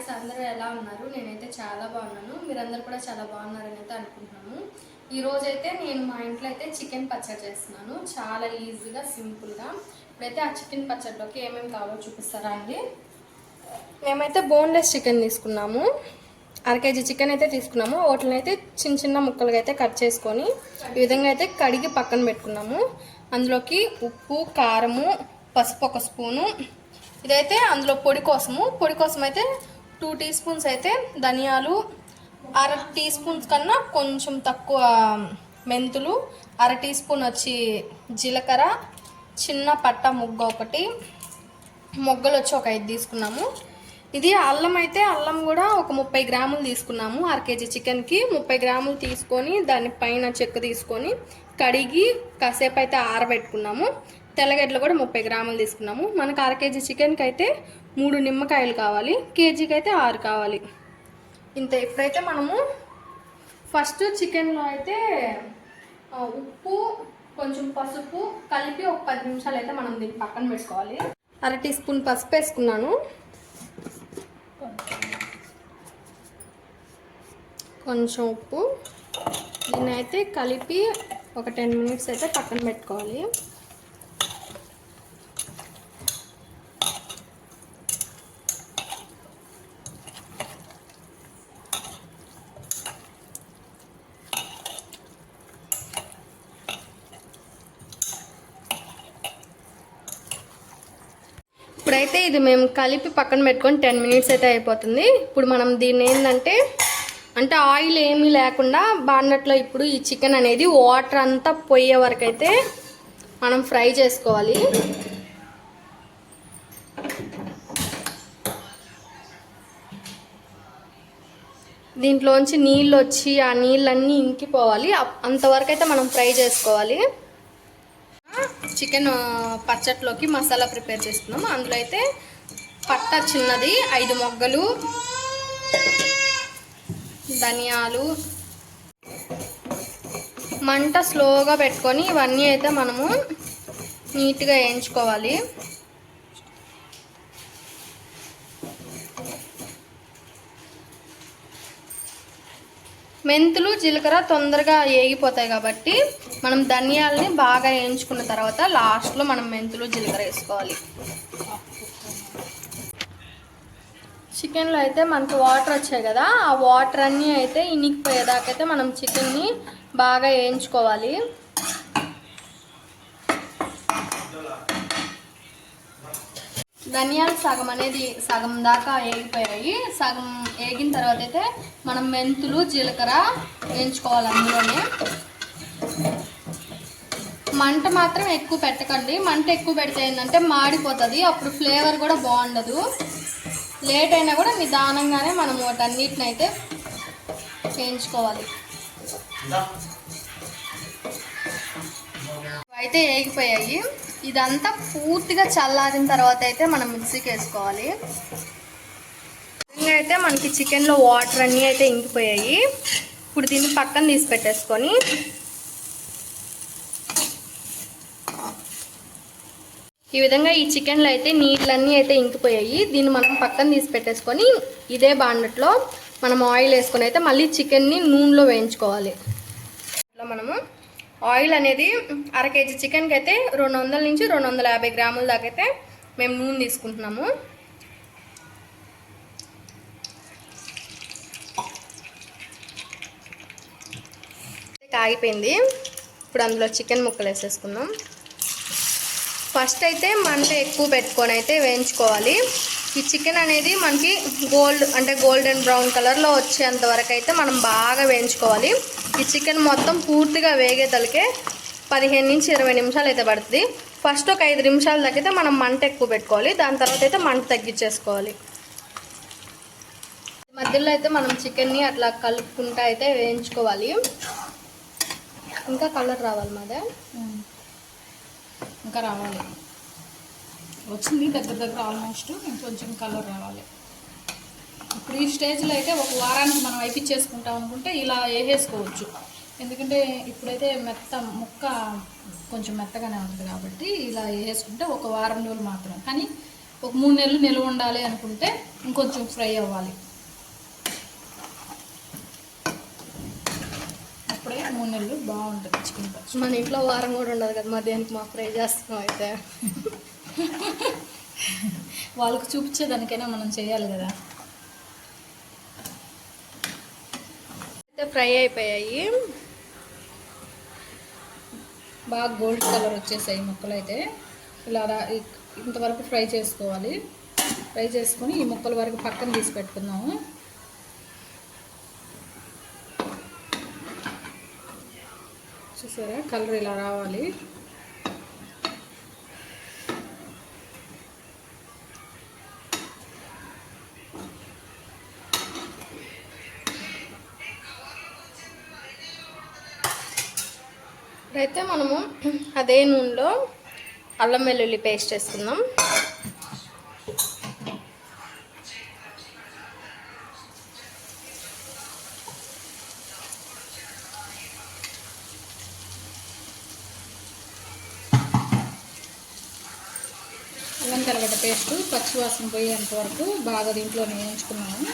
Guys అందరూ ఎలా ఉన్నారు? నేనైతే చాలా బాగున్నాను. మీరందరూ కూడా చాలా బాగున్నారని అయితే అనుకుంటున్నాను. ఈరోజు అయితే నేను మా ఇంట్లో అయితే చికెన్ పచ్చడి చేస్తున్నాను. చాలా ఈజీగా సింపుల్గా. ఇప్పుడైతే ఆ చికెన్ పచ్చడిలోకి ఏమేమి కావాలో చూపిస్తారా అండి? మేమైతే బోన్లెస్ చికెన్ తీసుకున్నాము. అర కేజీ చికెన్ అయితే తీసుకున్నాము. వాటిని అయితే చిన్న చిన్న ముక్కలుగా అయితే కట్ చేసుకొని ఈ విధంగా అయితే కడిగి పక్కన పెట్టుకున్నాము. అందులోకి ఉప్పు కారము పసుపు ఒక స్పూను. ఇదైతే అందులో పొడి కోసము. పొడి కోసం అయితే టూ టీ స్పూన్స్ అయితే ధనియాలు అర టీ స్పూన్స్ కన్నా కొంచెం తక్కువ మెంతులు అర టీ స్పూన్ వచ్చి జీలకర్ర చిన్న పట్ట ముగ్గ ఒకటి మొగ్గలు వచ్చి ఒక ఐదు తీసుకున్నాము. ఇది అల్లం అయితే అల్లం కూడా ఒక ముప్పై గ్రాములు తీసుకున్నాము అర కేజీ చికెన్కి ముప్పై గ్రాములు తీసుకొని దాని పైన చెక్క తీసుకొని కడిగి కాసేపు అయితే ఆరబెట్టుకున్నాము. తెల్లగడ్డలు కూడా ముప్పై గ్రాములు తీసుకున్నాము. మనకు అర కేజీ చికెన్కి అయితే మూడు నిమ్మకాయలు కావాలి కేజీకి అయితే ఆరు కావాలి. ఇంత ఇప్పుడైతే మనము ఫస్ట్ చికెన్లో అయితే ఉప్పు కొంచెం పసుపు కలిపి ఒక పది నిమిషాలు అయితే మనం దీన్ని పక్కన పెట్టుకోవాలి. అర టీ స్పూన్ పసుపు వేసుకున్నాను. కొంచెం ఉప్పు. దీన్ని అయితే కలిపి ఒక టెన్ మినిట్స్ అయితే పక్కన పెట్టుకోవాలి. ఇప్పుడైతే ఇది మేము కలిపి పక్కన పెట్టుకొని టెన్ మినిట్స్ అయితే అయిపోతుంది. ఇప్పుడు మనం దీన్ని ఏంటంటే అంటే ఆయిల్ ఏమీ లేకుండా బాండట్లో ఇప్పుడు ఈ చికెన్ అనేది వాటర్ అంతా పోయే వరకు అయితే మనం ఫ్రై చేసుకోవాలి. దీంట్లోంచి నీళ్ళు వచ్చి ఆ నీళ్ళన్నీ ఇంకిపోవాలి. అప్- అంతవరకు అయితే మనం ఫ్రై చేసుకోవాలి. చికెన్ పచ్చట్లోకి మసాలా ప్రిపేర్ చేస్తున్నాం. అందులో అయితే పట్ట చిన్నది ఐదు మొగ్గలు ధనియాలు మంట స్లోగా పెట్టుకొని ఇవన్నీ అయితే మనము నీట్గా వేయించుకోవాలి. మెంతులు జీలకర్ర తొందరగా వేగిపోతాయి కాబట్టి మనం ధనియాలని బాగా వేయించుకున్న తర్వాత లాస్ట్లో మనం మెంతులు జీలకర్ర వేసుకోవాలి. చికెన్లో అయితే మనకు వాటర్ వచ్చాయి కదా ఆ వాటర్ అన్నీ అయితే ఇనికిపోయేదాకైతే మనం చికెన్ని బాగా వేయించుకోవాలి. ధనియాలు సగం అనేది సగం దాకా వేగిపోయాయి. సగం వేగిన తర్వాత అయితే మనం మెంతులు జీలకర్ర వేయించుకోవాలి అందులోనే. మంట మాత్రం ఎక్కువ పెట్టకండి. మంట ఎక్కువ పెడితే ఏంటంటే మాడిపోతుంది. అప్పుడు ఫ్లేవర్ కూడా బాగుండదు. లేట్ అయినా కూడా నిదానంగానే మనం వాటన్నిటిని అయితే చేయించుకోవాలి. అయితే వేగిపోయాయి ఇదంతా పూర్తిగా చల్లారిన తర్వాత అయితే మనం మిక్సీకి వేసుకోవాలి. ఇంకా అయితే మనకి చికెన్లో వాటర్ అన్నీ అయితే ఇంకిపోయాయి. ఇప్పుడు దీన్ని పక్కన తీసి పెట్టేసుకొని ఈ విధంగా ఈ చికెన్లో అయితే నీళ్ళన్నీ అయితే ఇంకిపోయాయి. దీన్ని మనం పక్కన తీసి పెట్టేసుకొని ఇదే బాండట్లో మనం ఆయిల్ వేసుకొని అయితే మళ్ళీ చికెన్ని నూనెలో వేయించుకోవాలి. ఇట్లా మనము ఆయిల్ అనేది అర కేజీ చికెన్కి అయితే రెండు వందల నుంచి రెండు వందల యాభై గ్రాముల దాకా అయితే మేము నూనె తీసుకుంటున్నాము. కాగిపోయింది ఇప్పుడు అందులో చికెన్ ముక్కలు వేసేసుకుందాం. ఫస్ట్ అయితే మంట ఎక్కువ పెట్టుకొని అయితే వేయించుకోవాలి. ఈ చికెన్ అనేది మనకి గోల్డ్ అంటే గోల్డెన్ బ్రౌన్ కలర్లో వచ్చేంత వరకు అయితే మనం బాగా వేయించుకోవాలి. ఈ చికెన్ మొత్తం పూర్తిగా వేగేతలకే పదిహేను నుంచి ఇరవై నిమిషాలు అయితే పడుతుంది. ఫస్ట్ ఒక ఐదు నిమిషాల తగ్గితే మనం మంట ఎక్కువ పెట్టుకోవాలి. దాని తర్వాత అయితే మంట తగ్గించేసుకోవాలి. మధ్యలో అయితే మనం చికెన్ని అట్లా కలుపుకుంటా అయితే వేయించుకోవాలి. ఇంకా కలర్ రావాలి మాదే. ఇంకా రావాలి. వచ్చింది దగ్గర దగ్గర ఆల్మోస్ట్ ఇంకొంచెం కలర్ రావాలి. ఇప్పుడు ఈ స్టేజ్లో అయితే ఒక వారానికి మనం అయిపించేసుకుంటాం అనుకుంటే ఇలా వేసేసుకోవచ్చు. ఎందుకంటే ఇప్పుడైతే మెత్త ముక్క కొంచెం మెత్తగానే ఉంటుంది కాబట్టి ఇలా వేసుకుంటే ఒక వారం రోజులు మాత్రం. కానీ ఒక మూడు నెలలు నిల్వ ఉండాలి అనుకుంటే ఇంకొంచెం ఫ్రై అవ్వాలి అప్పుడే మూడు నెలలు బాగుంటుంది చికెన్ పచ్చడి. మన ఇంట్లో వారం కూడా ఉండదు కదా మధ్యాహ్నానికి మా ఫ్రై చేస్తున్నాం అయితే. వాళ్ళకు చూపించేదానికైనా మనం చేయాలి కదా. అయితే ఫ్రై అయిపోయాయి. బాగా గోల్డ్ కలర్ వచ్చేసాయి ముక్కలు అయితే. ఇలా ఇంతవరకు ఫ్రై చేసుకోవాలి. ఫ్రై చేసుకొని ఈ ముక్కల వరకు పక్కన తీసి పెట్టుకుందాము. చూసారా? కలర్ ఇలా రావాలి. ఇప్పుడైతే మనము అదే నూనెలో అల్లం వెల్లుల్లి పేస్ట్ వేసుకుందాం అల్లం తెల్లగడ్డ పేస్ట్ పచ్చివాసన పోయేంత వరకు బాగా దీంట్లో వేయించుకున్నాము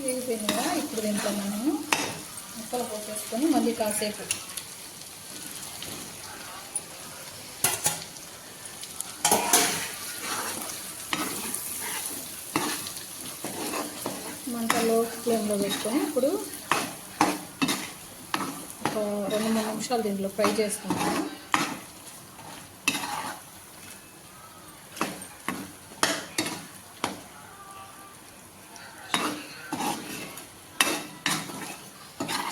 వేగిపోయింది కదా ఇప్పుడు దీంట్లో మనము ముక్కలు పోసేసుకొని మళ్ళీ కాసేపు మంట లో ఫ్లేమ్లో పెట్టుకొని ఇప్పుడు ఒక రెండు మూడు నిమిషాలు దీంట్లో ఫ్రై చేసుకుంటాను.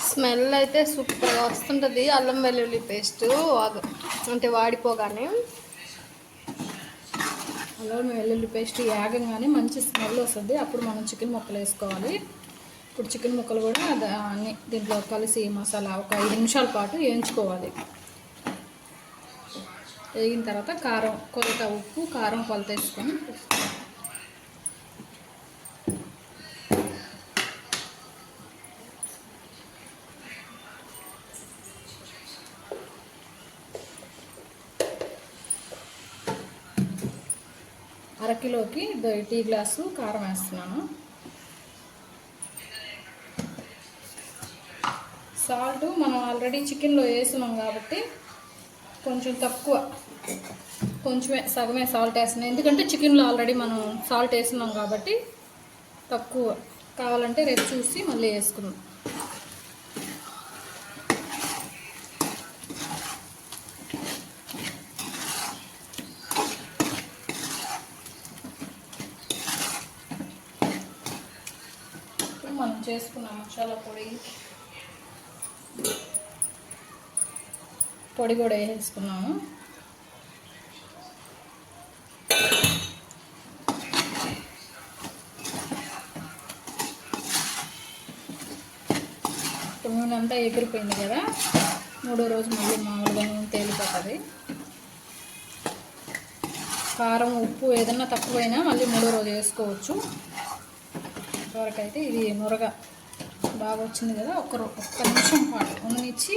స్మెల్ అయితే సూపర్గా వస్తుంటుంది. అల్లం వెల్లుల్లి పేస్ట్ అంటే వాడిపోగానే. అల్లం వెల్లుల్లి పేస్ట్ యాగంగానే మంచి స్మెల్ వస్తుంది. అప్పుడు మనం చికెన్ ముక్కలు వేసుకోవాలి. ఇప్పుడు చికెన్ ముక్కలు కూడా అన్ని దీంట్లో కలిసి మసాలా ఒక ఐదు నిమిషాల పాటు వేయించుకోవాలి. వేగిన తర్వాత కారం కొలత ఉప్పు కారం కొలత వేసుకొని అరకిలోకి టీ గ్లాసు కారం వేస్తున్నాను. సాల్ట్ మనం ఆల్రెడీ చికెన్లో వేసినాం కాబట్టి కొంచెం తక్కువ. కొంచెమే సగమే సాల్ట్ వేస్తున్నాం. ఎందుకంటే చికెన్లో ఆల్రెడీ మనం సాల్ట్ వేస్తున్నాం కాబట్టి తక్కువ. కావాలంటే రేపు చూసి మళ్ళీ వేసుకుందాం. మనం చేసుకున్న మసాలా పొడి. పొడి కూడా వేసేసుకున్నాము. నూనె అంతా ఎగిరిపోయింది కదా మూడో రోజు మళ్ళీ మామూలుగా నూనె తేలిపోతుంది. కారం ఉప్పు ఏదన్నా తక్కువైనా మళ్ళీ మూడో రోజు వేసుకోవచ్చు. ఇంతవరకు అయితే ఇది మురగ బాగా వచ్చింది కదా ఒక ఒక్క నిమిషం పాటు ఉన్నిచ్చి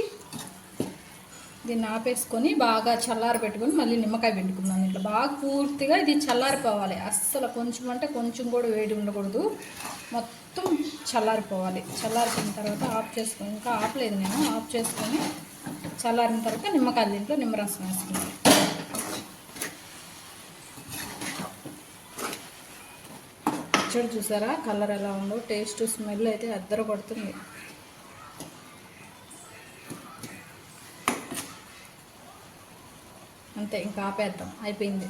దీన్ని ఆపేసుకొని బాగా చల్లారి పెట్టుకొని మళ్ళీ నిమ్మకాయ పిండుకుందాం. ఇట్లా బాగా పూర్తిగా ఇది చల్లారిపోవాలి. అస్సలు కొంచెం అంటే కొంచెం కూడా వేడి ఉండకూడదు. మొత్తం చల్లారిపోవాలి. చల్లారిపోయిన తర్వాత ఆఫ్ చేసుకొని ఇంకా ఆపలేదు నేను. ఆఫ్ చేసుకొని చల్లారిన తర్వాత నిమ్మకాయ దీంట్లో నిమ్మరసం వేసుకున్నాను పచ్చడి చూసారా? కలర్ ఎలా ఉందో టేస్ట్ స్మెల్ అయితే అద్దర కొడుతుంది అంతే ఇంకా ఆపేద్దాం. అయిపోయింది.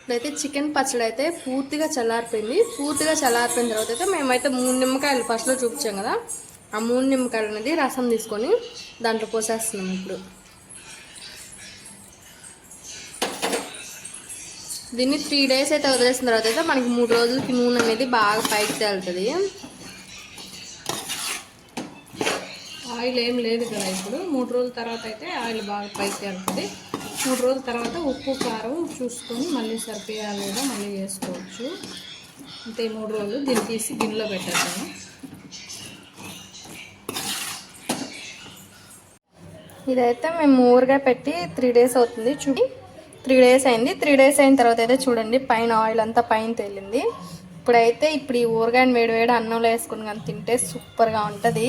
ఇప్పుడైతే చికెన్ పచ్చడి అయితే పూర్తిగా చల్లారిపోయింది. పూర్తిగా చల్లారిపోయిన తర్వాత అయితే మేమైతే మూడు నిమ్మకాయలు ఫస్ట్లో చూపించాం కదా. ఆ మూడు నిమ్మకాయలు అనేది రసం తీసుకొని దాంట్లో పోసేస్తున్నాం ఇప్పుడు. దీన్ని త్రీ డేస్ అయితే వదిలేసిన తర్వాత అయితే మనకి మూడు రోజులకి నూనె అనేది బాగా పైకి తేలుతుంది. ఆయిల్ ఏం లేదు కదా ఇప్పుడు. మూడు రోజుల తర్వాత అయితే ఆయిల్ బాగా పైకి వెళ్తుంది మూడు రోజుల తర్వాత ఉప్పు కారం చూసుకొని మళ్ళీ సరిపోయా లేదా మళ్ళీ వేసుకోవచ్చు అంతే ఈ మూడు రోజులు దీన్ని తీసి గిన్నెలో పెట్టేద్దాము. ఇదైతే మేము ఊరగా పెట్టి త్రీ డేస్ అవుతుంది. చూడి త్రీ డేస్ అయింది. త్రీ డేస్ అయిన తర్వాత అయితే చూడండి పైన ఆయిల్ అంతా పైన తేలింది. ఇప్పుడైతే ఇప్పుడు ఈ ఊరగాయని వేడి వేడి అన్నంలో వేసుకుని కానీ తింటే సూపర్గా ఉంటుంది.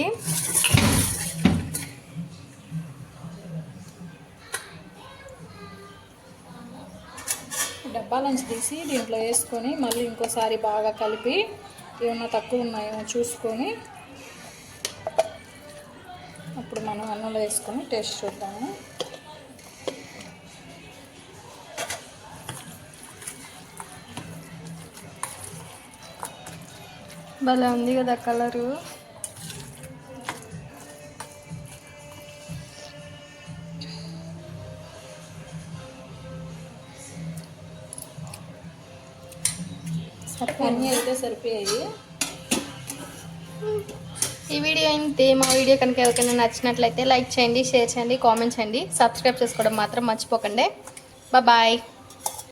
డబ్బాలోంచి తీసి దీంట్లో వేసుకొని మళ్ళీ ఇంకోసారి బాగా కలిపి ఏమన్నా తక్కువ ఉన్నాయేమో చూసుకొని అప్పుడు మనం అన్నంలో వేసుకొని టేస్ట్ చూద్దాము. భలే ఉంది కదా కలరు. అన్నీ అయితే సరిపోయాయి. ఈ వీడియో అయితే మా వీడియో కనుక ఎవరికైనా నచ్చినట్లయితే లైక్ చేయండి షేర్ చేయండి కామెంట్ చేయండి. సబ్స్క్రైబ్ చేసుకోవడం మాత్రం మర్చిపోకండి. బాయ్.